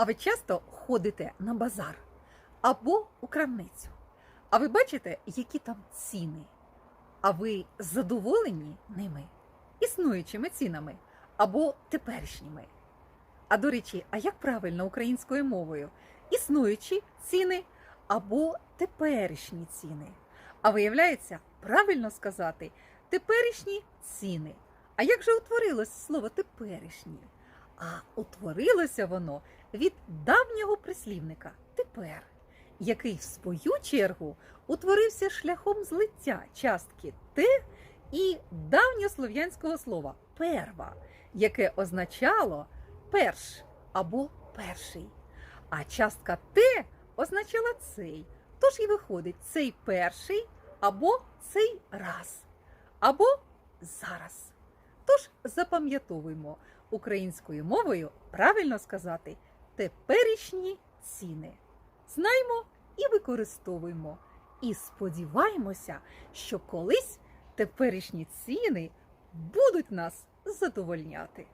А ви часто ходите на базар або у крамницю. А ви бачите, які там ціни? А ви задоволені ними, існуючими цінами або теперішніми? А до речі, а як правильно українською мовою? Існуючі ціни або теперішні ціни? А виявляється, правильно сказати теперішні ціни. А як же утворилось слово теперішні? А утворилося воно від давнього прислівника тепер, який в свою чергу утворився шляхом злиття частки те і давньослов'янського слова перва, яке означало перш або перший. А частка те означала цей. Тож і виходить цей перший або цей раз, або зараз. Тож запам'ятовуємо українською мовою правильно сказати теперішні ціни. Знаймо і використовуємо. І сподіваємося, що колись теперішні ціни будуть нас задовольняти.